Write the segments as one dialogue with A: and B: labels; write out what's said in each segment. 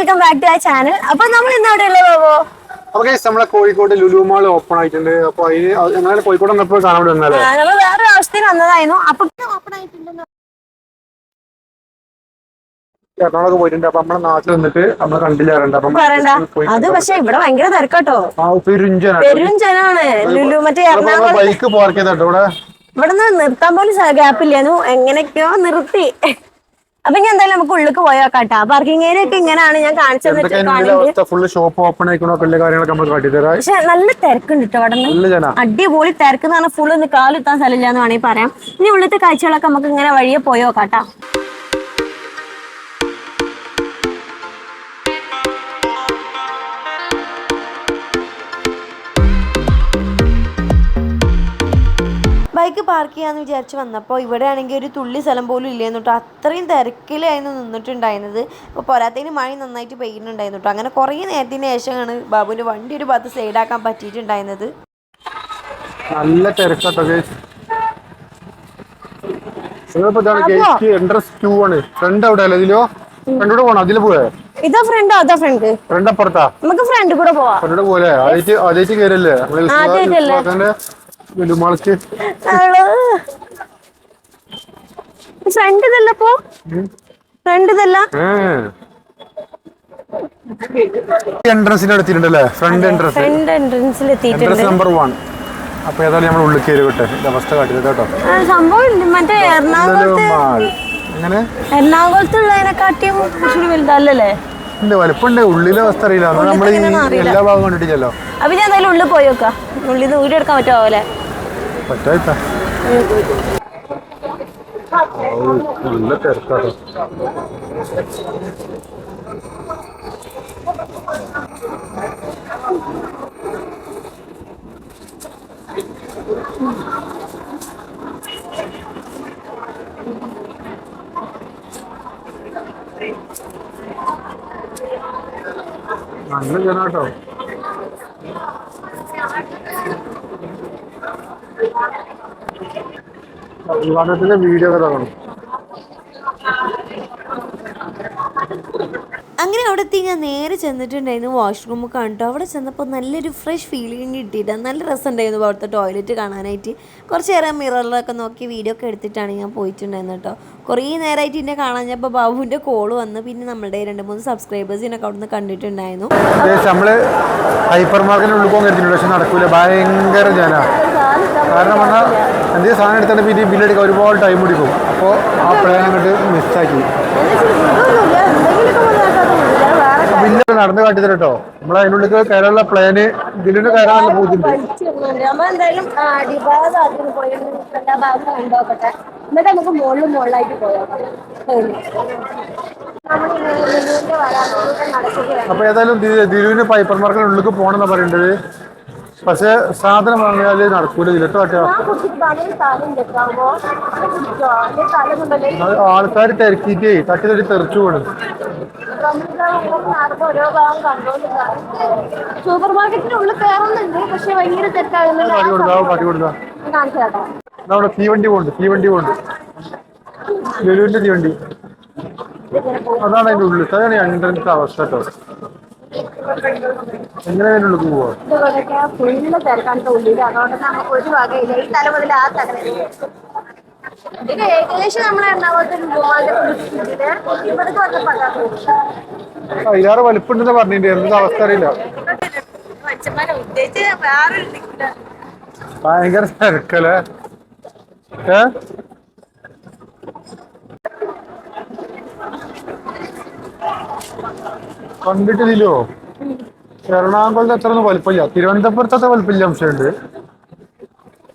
A: Welcome back to ആ channel അപ്പൊ നമ്മൾ ഇന്ന് അവിടെ ഉള്ളത് ബാബോ?
B: അപ്പൊ നമ്മളെ കോഴിക്കോട് ലുലു മാൾ ഓപ്പൺ ആയിട്ടുണ്ട്. അപ്പൊ അതിന് എന്നാലും കോഴിക്കോട് വന്നപ്പോൾ കാണാൻ വേണ്ടി വന്നാലേ
A: നമ്മൾ വേറെ അവസ്ഥയിൽ വന്നതായിരുന്നു. അപ്പൊ ഓപ്പൺ ആയിട്ടുണ്ടെന്ന്
B: എറണാകുളം പോയിട്ടുണ്ട്. അപ്പൊ നമ്മുടെ നാട്ടിൽ വന്നിട്ട് നമ്മളെ കണ്ടില്ലാറുണ്ട് അപ്പൊ
A: അത് പക്ഷെ ഇവിടെ ഭയങ്കര തിരക്കാട്ടോ.
B: ആ പെരുഞ്ചനാണ്
A: പെരും ലുലു മറ്റേ എറണാകുളം
B: ബൈക്ക് പാർക്ക് ചെയ്തോ ഇവിടെ?
A: ഇവിടെ നിന്ന് നിർത്താൻ പോലും ഗ്യാപ്പില്ലായിരുന്നു എങ്ങനെയൊക്കെയോ നിർത്തി. അപ്പൊ ഞാൻ എന്തായാലും നമുക്ക് ഉള്ളിലേക്ക് പോയോക്കാട്ടാ പാർക്കിംഗ് ഏരിയ ഒക്കെ ഇങ്ങനെയാണ് ഞാൻ കാണിച്ചത്
B: ഷോപ്പ് ഓപ്പൺ
A: പക്ഷെ നല്ല തിരക്കുണ്ട് കേട്ടോ അവിടെ അടിപൊളി തിരക്ക് എന്ന് പറഞ്ഞാൽ ഫുള്ള് ഒന്ന് കാലെത്താൻ സ്ഥലമില്ല എന്ന് വേണമെങ്കിൽ പറയാം. ഇനി ഉള്ളത്തെ കാഴ്ചകളൊക്കെ നമുക്ക് ഇങ്ങനെ വഴിയെ പോയോ ബൈക്ക് പാർക്ക് ചെയ്യാന്ന് വിചാരിച്ച് വന്നപ്പോൾ ഇവിടെ ആണെങ്കിൽ ഒരു തുള്ളി സ്ഥലം പോലും ഇല്ലായിരുന്നു കേട്ടോ അത്രയും തിരക്കിലായിരുന്നു നിന്നിട്ടുണ്ടായിരുന്നത്. അപ്പോൾ പോരാത്തതിന് മഴ നന്നായിട്ട് പെയ്യുന്നുണ്ടായിരുന്നു കേട്ടോ അങ്ങനെ കുറേ നേരത്തിന് ശേഷമാണ് ബാബുവിന്റെ വണ്ടി ഒരു ഭാഗത്ത് സൈഡാക്കാൻ പറ്റിയിട്ടുണ്ടായിരുന്നത്.
B: നല്ല തിരക്കാട്ടോ എൻട്രൻസ് ടു ആണ്. ഫ്രണ്ട് അവിടെ അല്ലേ ഇതിലോ? ഫ്രണ്ടോട് പോണോ? അതിൽ പോയേ?
A: ഇതാ ഫ്രണ്ടോ അതാ ഫ്രണ്ട്
B: ഫ്രണ്ട് അപ്പുറത്താ?
A: നമുക്ക് ഫ്രണ്ട് കൂടെ പോവാം.
B: ഫ്രണ്ട് പോലെ ആദ്യമായിട്ട് ആദ്യമായിട്ട് കയറല്ലേ ലുലുമാൾക്ക്
A: ഫ്രണ്ട് ഇതല്ലപ്പോ ഫ്രണ്ട് ഇതല്ല?
B: എൻട്രൻസിന്റെ അടുത്തിട്ടുണ്ടല്ലേ ഫ്രണ്ട് എൻട്രൻസ്
A: ഫ്രണ്ട് എൻട്രൻസിൽ എത്തിയിട്ടുണ്ട്.
B: നമ്പർ വൺ അപ്പൊ ഏതായാലും നമ്മൾ ഉള്ളിൽ കയറി വിട്ടെ. ഇത് അവസ്ഥ കാട്ടിയത് കേട്ടോ.
A: സംഭവം ഇല്ല. മറ്റേ എറണാകുളത്ത്
B: മാൾ. എങ്ങനെ?
A: എറണാകുളത്തുള്ളതിനെക്കാട്ടിയും കുറച്ചുകൂടി വലുതല്ലേ
B: ഉണ്ട് വലുപ്പമുണ്ട്. ഉള്ളിലെ അവസ്ഥ അറിയില്ല. നമ്മൾ. എല്ലാ ഭാഗം കണ്ടിട്ടില്ലല്ലോ.
A: അപ്പൊ ഞാൻ എന്തായാലും ഉള്ളിൽ പോയി നോക്കാം. ഉള്ളിൽ നിന്ന് ഊരി എടുക്കാൻ പറ്റുമോ പോലെ
B: പറ്റാ നല്ല തിരക്കാട്ടോ നല്ല ജനാട്ടോ ഉദ്ഘാടനത്തിന്റെ വീഡിയോ ഒക്കെ തുടങ്ങണം
C: അങ്ങനെ അവിടെ എത്തി ഞാൻ നേരെ ചെന്നിട്ടുണ്ടായിരുന്നു വാഷ്റൂമ് കണ്ടു അവിടെ ചെന്നപ്പോൾ നല്ലൊരു ഫ്രഷ് ഫീലിംഗ് കിട്ടിയിട്ട്. നല്ല രസമുണ്ടായിരുന്നു അവിടുത്തെ ടോയ്ലറ്റ് കാണാനായിട്ട്. കുറച്ച് നേരം മിററിലൊക്കെ നോക്കി വീഡിയോ ഒക്കെ എടുത്തിട്ടാണ് ഞാൻ പോയിട്ടുണ്ടായിരുന്നത് കേട്ടോ. കുറേ നേരമായിട്ട് എന്നെ കാണാൻ കാണാഞ്ഞപ്പോൾ ബാബുവിന്റെ കോൾ വന്ന്. പിന്നെ നമ്മുടെ രണ്ട് മൂന്ന് സബ്സ്ക്രൈബേഴ്സിനൊക്കെ അവിടെ നിന്ന് കണ്ടിട്ടുണ്ടായിരുന്നു.
B: നമ്മൾ ഹൈപ്പർ മാർക്കറ്റിന് ഉള്ളിൽ പോകാൻ കരുതുന്നുണ്ട് പക്ഷെ നടക്കൂല. ഭയങ്കര ജന കാരണം പറഞ്ഞാൽ എന്തെങ്കിലും സാധനം എടുത്തിട്ട് പിന്നെ ബില്ലെടുക്കാൻ ഒരുപാട് ടൈം പിടിക്കും. അപ്പോൾ ആ പ്ലാൻ അങ്ങോട്ട് മിസ്സാക്കി ബില്ല് നടന്നു കാട്ടി തരാം കേട്ടോ നമ്മൾ അതിനുള്ളിൽ കയറാനുള്ള പ്ലാന് ബില്ലിന് കയറാനുള്ള
A: എന്നിട്ട് നമുക്ക് മുകളിൽ മുകളിലായിട്ട് പോയോക്കാം
B: അപ്പോൾ ഏതായാലും ദി- പൈപ്പർ ഹൈപ്പർ മാർക്കറ്റിന് ഉള്ളിൽ പോകണമെന്നാ പറയേണ്ടത്. പക്ഷേ സാധനം വാങ്ങിയാൽ നടക്കൂല. ഇതിലെട്ടോ ആൾക്കാർ തിരക്കിട്ടേ തട്ടി തട്ടി തെറിച്ചു പോണ്.
A: സൂപ്പർ മാർക്കറ്റിനുള്ളിൽ കയറുന്നുണ്ട് പക്ഷെ ഭയങ്കര
B: തീവണ്ടി പോണ്ട് തീവണ്ടി പോണ്ട്. ലുലുവിന്റെ തീവണ്ടി. അതാണ് അതിന്റെ ഉള്ളിൽ. അതാണ് എൻട്രൻസ് അവസ്ഥ കേട്ടോ എങ്ങനെ അതിന്റെ ഉള്ളിൽ പോവാ
A: ഇതുപോലൊക്കെ ഫുള്ള് തിരക്കാണ് ഉള്ളിൽ അതുകൊണ്ട് നമുക്ക് ഒരു വകയില്ല. ഈ തല മുതൽ ആ തല വരെ. ഇത് ഏകദേശം നമ്മൾ എറണാകുളത്ത്.
B: അതിലാറ് വലിപ്പുണ്ടെന്ന് പറഞ്ഞിട്ടുണ്ട്. എന്താ അവസ്ഥ അറിയില്ല. ഭയങ്കര തിരക്കല്ലേ? ഏ? കണ്ടിട്ടില്ലല്ലോ? എറണാകുളത്ത് അത്ര ഒന്നും വലിപ്പമില്ല. തിരുവനന്തപുരത്ത് അത്ര വലിപ്പമില്ല അംശമുണ്ട്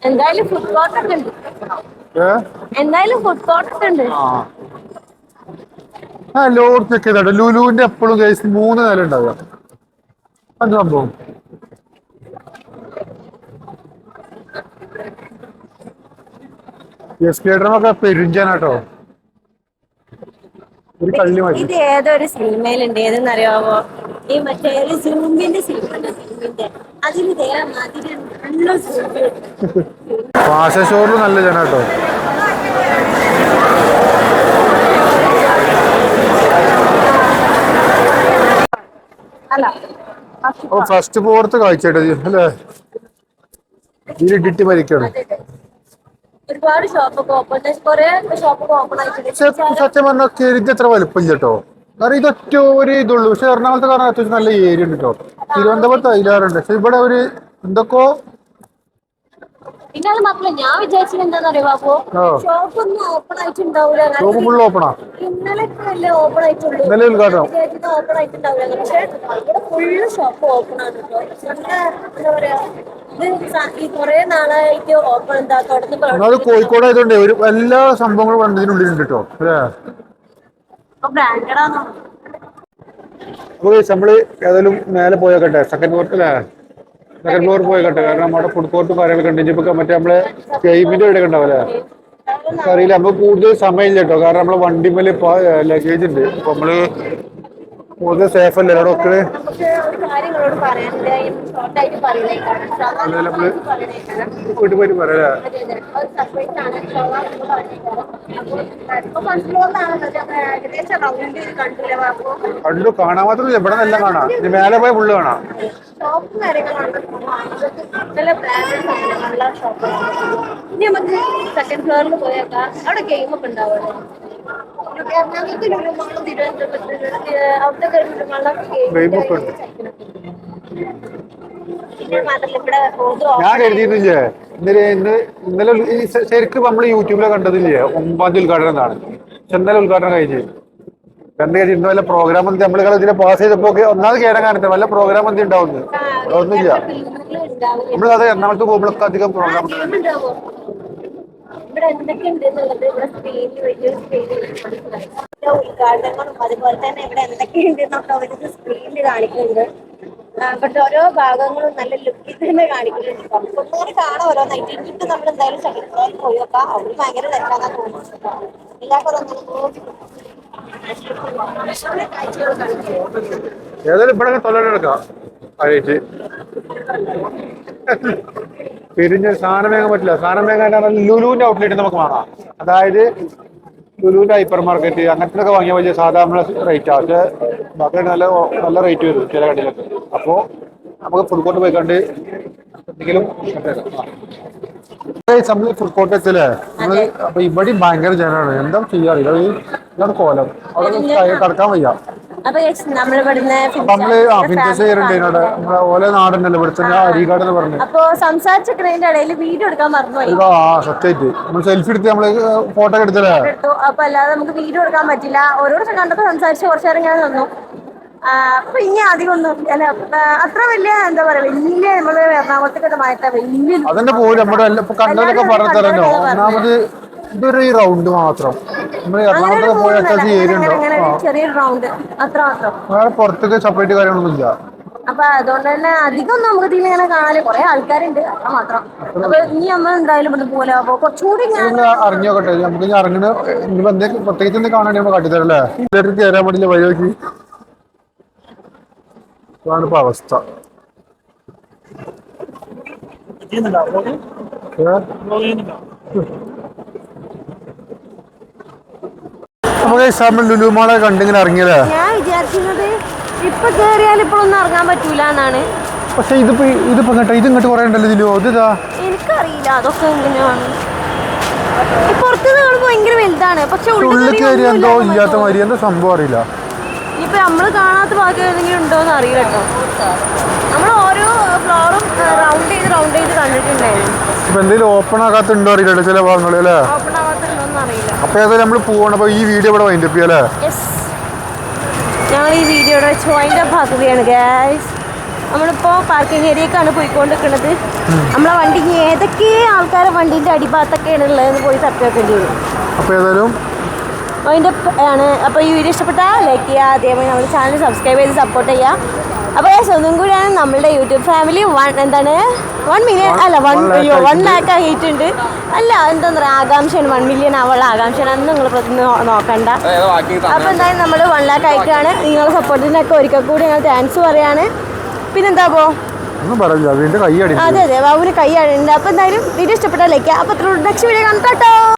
A: എന്തായാലും ഫുഡ് കോർട്ട് ഒക്കെ ഉണ്ട്.
B: ഏ?
A: എന്തായാലും ഫുഡ് കോർട്ട് ഒക്കെ ഉണ്ട്
B: ആ ലുലുവിന്റെ എപ്പോഴും കേസ് മൂന്ന് നില ഉണ്ടാവുക. അത് സംഭവം? എസ്കേറ്ററൊക്കെ പെരിഞ്ചാനാട്ടോ.
A: ഇത് ഏതൊരു സിനിമയിലുണ്ട്? ഏതെന്നറിയാമോ ഈ മറ്റേ ഒരു സൂമിന്റെ സിനിമ സൂമിന്റെ അതിന് മാതിരി നല്ല സൂം
B: ഭാഷ ഷോറിൽ നല്ല ജനാട്ടോ
A: അല്ല.
B: അപ്പൊ ഫസ്റ്റ് പോർത്ത് കാഴ്ചയുടെ അല്ലേ? ഇതിലിട്ടിട്ട് മരിക്കണം.
A: ഒരുപാട് ഷോപ്പൊക്കെ ഓപ്പൺ കുറെ ഷോപ്പൊക്കെ ഓപ്പൺ ആയിട്ടുണ്ട്.
B: സത്യം പറഞ്ഞാൽ കരുതി അത്ര വലുപ്പമില്ല കേട്ടോ കാരണം ഇതൊറ്റ ഒരു ഇതുള്ളൂ. പക്ഷെ എറണാകുളത്ത് കാരണം അത്യാവശ്യം നല്ല ഏരിയ ഉണ്ട് കേട്ടോ തിരുവനന്തപുരത്ത് അതിലാറുണ്ട് പക്ഷെ ഇവിടെ ഒരു എന്തൊക്കെയോ
A: പിന്നെ അത് മാത്രമല്ല ഞാൻ വിചാരിച്ചത് അപ്പോ ഷോപ്പ് ഒന്നും ഓപ്പൺ ആയിട്ടുണ്ടാവില്ല
B: ഷോപ്പ് ഫുൾ ഓപ്പണാ
A: ഇന്നലെ അല്ലേ ഓപ്പൺ ആയിട്ടുള്ളൂ.
B: ഇന്നലെ ഉദ്ഘാടനം.
A: ഓപ്പൺ ആയിട്ടുണ്ടാവില്ല. പക്ഷെ ഇവിടെ ഫുള്ള് ഷോപ്പ് ഓപ്പൺ ആണ് കേട്ടോ എന്താ പറയാ
B: കോഴിക്കോട് ആയതുകൊണ്ട് ഒരു എല്ലാ സംഭവങ്ങളും വന്നതിനുള്ളിലുണ്ട് കേട്ടോ അപ്പോൾ നമ്മൾ ഏതായാലും മേലെ പോയേക്കട്ടെ. സെക്കൻഡ് ഫ്ലോർ അല്ലേ സെക്കൻഡ് ഫ്ലോർ കേട്ടോ. കാരണം നമ്മുടെ ഫുഡ് കോർട്ടും കാര്യങ്ങളൊക്കെ ഉണ്ട്. ഇനിയിപ്പോ മറ്റേ നമ്മളെ ഗെയിമിന്റെ ഇവിടെ ഉണ്ടാവില്ലേ? അറിയില്ല നമുക്ക് കൂടുതൽ സമയമില്ല കേട്ടോ. കാരണം നമ്മളെ വണ്ടിമേൽ ലഗേജ് ഉണ്ട്. അപ്പൊ നമ്മൾ കൂടുതൽ സേഫ് അല്ലേ
A: പറയുന്നേക്കാണ്.
B: വീട്ടിൽ പോയിട്ട് പറയാ? കണ്ടു. കാണാൻ മാത്രമല്ല ഇവിടെ എല്ലാം കാണാം. ഇനി മേലെ പോയ ഫുള്ള് കാണാം.
A: ഇനി നമുക്ക് സെക്കൻഡ് ഫ്ലോറിൽ പോയേക്കാം. അവിടെ ഗെയിം ഒക്കെ ഉണ്ടാവുമല്ലോ എറണാകുളത്ത് ലുലുമാളും തിരുവനന്തപുരത്ത് അവിടുത്തെ ലുലുമാളിലൊക്കെ
B: Game ഒക്കെ ഉണ്ട്.
A: പിന്നെ മാത്രമല്ല ഇവിടെ ഓരോ
B: ഞാൻ കരുതിയിരുന്നില്ലേ ഇന്നലെ ഇന്ന് ഇന്നലെ ശരിക്കും നമ്മൾ യൂട്യൂബിലെ കണ്ടതില്ലേ ഒമ്പാന്തി ഉദ്ഘാടനം എന്നാണ് ചെന്നല ഉദ്ഘാടനം കഴിഞ്ഞ്. രണ്ട് കഴിഞ്ഞ് ഇന്ന് വല്ല പ്രോഗ്രാം എന്ത് നമ്മൾ ഇതിലെ പാസ് ചെയ്തപ്പോ ഒന്നാമത് കേടാൻ കാണട്ടെ വല്ല പ്രോഗ്രാം എന്ത് ഉണ്ടാവുന്നു അതൊന്നുമില്ല.
A: നമ്മളത്
B: നമ്മൾ അത് എറണാകുളത്ത് പോകുമ്പോഴൊക്കെ അധികം പ്രോഗ്രാം
A: ഉണ്ടാവോ. ഇവിടെ എന്തൊക്കെയുണ്ട് എന്നുള്ളത് സ്ക്രീനിൽ സ്ക്രീനിൽ ഉദ്ഘാടനങ്ങളും അതുപോലെ തന്നെ ഇവിടെ എന്തൊക്കെയുണ്ട് എന്നൊക്കെ അവർക്ക് സ്ക്രീനിൽ കാണിക്കുന്നുണ്ട്. പക്ഷെ ഓരോ ഭാഗങ്ങളും നല്ല ലുക്കിൽ തന്നെ കാണിക്കുന്നുണ്ട്. ഒന്നുകൂടി കാണാം ഓരോന്നായിട്ട്. ഇന്നിട്ട് നമ്മൾ എന്തായാലും ഫ്ലോറിൽ പോയി നോക്കാം. അവർ ഭയങ്കര തെറ്റാന്നാ തോന്നുന്നു എല്ലാവർക്കും
B: ഏതായാലും ഇവിടെ തൊഴിലെടുക്കാം അറിയിച്ച് പിരിഞ്ഞ് സാധനം വേഗം പറ്റില്ല. സാധനം വേഗം ലുലുവിന്റെ ഔട്ട്ലെറ്റ് നമുക്ക് വാങ്ങാം. അതായത് ലുലുവിന്റെ ഹൈപ്പർ മാർക്കറ്റ് അങ്ങനത്തെ ഒക്കെ വാങ്ങിയാൽ വലിയ സാധാരണ റേറ്റ് ആ. പക്ഷെ ബാക്കി നല്ല നല്ല റേറ്റ് വരും ചില കടയിലൊക്കെ. അപ്പോൾ നമുക്ക് ഫുഡ് കോർട്ട് പോയിക്കൊണ്ട് കണ്ട് എന്തെങ്കിലും നമ്മൾ ഫുഡ് കോർട്ട് എത്തില്ലേ നമ്മൾ അപ്പൊ ഇവിടെ ഭയങ്കര ജനമാണ് എന്താ ചെയ്യാറില്ല ഇതാണ് കോലം. അവിടെ കടക്കാൻ വയ്യ.
A: നമ്മൾ
B: ആ ഇതിനോട് നമ്മളെ ഓല നാടനല്ലേ ഇവിടുത്തെ അരീകാട് എന്ന് പറഞ്ഞു.
A: അപ്പൊ ഇടയിൽ വീഡിയോ എടുക്കാൻ
B: ആ സത്യമായിട്ട്. നമ്മൾ സെൽഫി എടുത്ത് നമ്മൾ ഫോട്ടോ എടുത്തല്ലേ?
A: അപ്പൊ അല്ലാതെ നമുക്ക് വീഡിയോ എടുക്കാൻ പറ്റില്ല. ഓരോരുത്തർ കണ്ടപ്പോ സംസാരിച്ച് കുറച്ചു നേരം ഞാൻ നിന്നു. അപ്പൊ ഇനി അധികം ഒന്നും അല്ല അത്ര വലിയ എന്താ പറയാ വലിയ നമ്മൾ എറണാകുളത്തേക്കൊക്കെ മാറ്റാ വലിയ
B: അതന്നെ പോലും നമ്മുടെ ഒന്നാമത് ഇതൊരു റൗണ്ട് മാത്രം. നമ്മൾ എറണാകുളത്തൊക്കെ പോയ അത്യാവശ്യം ഏരിയ ഉണ്ടോ?
A: ചെറിയൊരു റൗണ്ട് അത്ര മാത്രം.
B: വേറെ പുറത്തേക്ക് സെപ്പറേറ്റ് കാര്യങ്ങളൊന്നും ഇല്ല.
A: അപ്പൊ അതുകൊണ്ട് തന്നെ അധികം നമുക്ക് ഇതിൽ ഇങ്ങനെ കാണാൽ കുറെ ആൾക്കാരുണ്ട് അത്ര മാത്രം. അപ്പൊ ഇനി നമ്മൾ എന്തായാലും ഇവിടെ പോലെ അപ്പൊ കുറച്ചുകൂടി ഞാൻ
B: നമുക്ക് പ്രത്യേകിച്ച് കാണാൻ കാട്ടിത്തരല്ലേ കയറാൻ പറ്റില്ല വഴി നോക്കി ഇതാണ് ഇപ്പൊ അവസ്ഥ? നമുക്ക് നമ്മൾ ലുലുമാളെ കണ്ടിങ്ങനെ ഇറങ്ങിയല്ലേ?
C: ഞാൻ വിചാരിക്കുന്നത് ഇപ്പൊ കേറിയാൽ ഇപ്പോഴൊന്നും ഇറങ്ങാൻ പറ്റൂല എന്നാണ്.
B: പക്ഷെ ഇതിപ്പോ ഇതിപ്പോ കേട്ടോ ഇത് ഇങ്ങോട്ട് കുറേ ഉണ്ടല്ലോ ഇതിലോ ഇതാ
C: എനിക്കറിയില്ല അതൊക്കെ എങ്ങനെയാണ്? ഈ പുറത്ത് കാണുമ്പോൾ ഭയങ്കര വലുതാണ്. പക്ഷെ
B: ഉള്ളിൽ കയറി എന്തോ ഇല്ലാത്ത മാതിരി. എന്താ സംഭവം അറിയില്ല.
C: ഇനിയിപ്പോ നമ്മൾ കാണാത്ത ബാക്കി ഏതെങ്കിലും ഉണ്ടോ എന്ന് അറിയില്ല കേട്ടോ. നമ്മൾ ഓരോ ഫ്ലോറും റൗണ്ട് ചെയ്ത് റൗണ്ട് ചെയ്ത് കണ്ടിട്ടുണ്ടായിരുന്നു.
B: ഇപ്പൊ എന്തെങ്കിലും ഓപ്പൺ ആകാത്തുണ്ടോ അറിയില്ല ചില ഭാഗങ്ങളിൽ അല്ലേ?
C: ഓപ്പൺ അറിയില്ല.
B: അപ്പൊ ഏതായാലും നമ്മൾ പോകണം അപ്പൊ ഈ വീഡിയോ ഇവിടെ വൈൻഡപ്പ് അപ്പ്
C: ചെയ്യല്ലേ ഞങ്ങൾ ഈ വീഡിയോയുടെ വെച്ച് വൈൻഡ് അപ്പ് ആക്കുകയാണ് ഗ്യാസ് നമ്മളിപ്പോൾ പാർക്കിംഗ് ഏരിയക്കാണ് പോയിക്കൊണ്ടിരിക്കുന്നത് നമ്മളെ വണ്ടി ഏതൊക്കെ ആൾക്കാരെ വണ്ടീന്റെ അടിഭാഗത്തൊക്കെയാണ് ഉള്ളതെന്ന് പോയി തപ്പി വെക്കേണ്ടി വരും.
B: അപ്പൊ ഏതായാലും
C: അതിന്റെ ആണ്. അപ്പോൾ ഈ വീഡിയോ ഇഷ്ടപ്പെട്ടാൽ ലൈക്ക് ചെയ്യുക. അതേപോലെ നമ്മുടെ ചാനൽ സബ്സ്ക്രൈബ് ചെയ്ത് സപ്പോർട്ട് ചെയ്യുക. അപ്പോൾ ഞാൻ ഒന്നും കൂടിയാണ് നമ്മളുടെ യൂട്യൂബ് ഫാമിലി വൺ എന്താണ്? വൺ മില്യൺ അല്ല വൺ അയ്യോ വൺ
B: ആയിട്ടുണ്ട്.
C: ലാക്ക് ആയിട്ടുണ്ട്. അല്ല എന്താ പറയുക ആകാംക്ഷയാണ്. വൺ മില്യൺ ആവാനുള്ള ആകാംക്ഷയാണ്. അന്ന് നിങ്ങൾ നോക്കണ്ട. അപ്പോൾ എന്തായാലും നമ്മൾ വൺ ലാക്ക് ആയിട്ടാണ് നിങ്ങളുടെ സപ്പോർട്ടിനൊക്കെ ഒരിക്കൽ കൂടി ഞങ്ങൾ താങ്ക്സ് പറയാണ്. പിന്നെന്താ പോ അതെ അതെ. ബാബുവിന് കൈ ആടുണ്ട് അപ്പോൾ എന്തായാലും വീഡിയോ ഇഷ്ടപ്പെട്ടാൽ ലൈക്ക് അപ്പോൾ നെക്സ്റ്റ് വീഡിയോ കാണാം. കേട്ടോ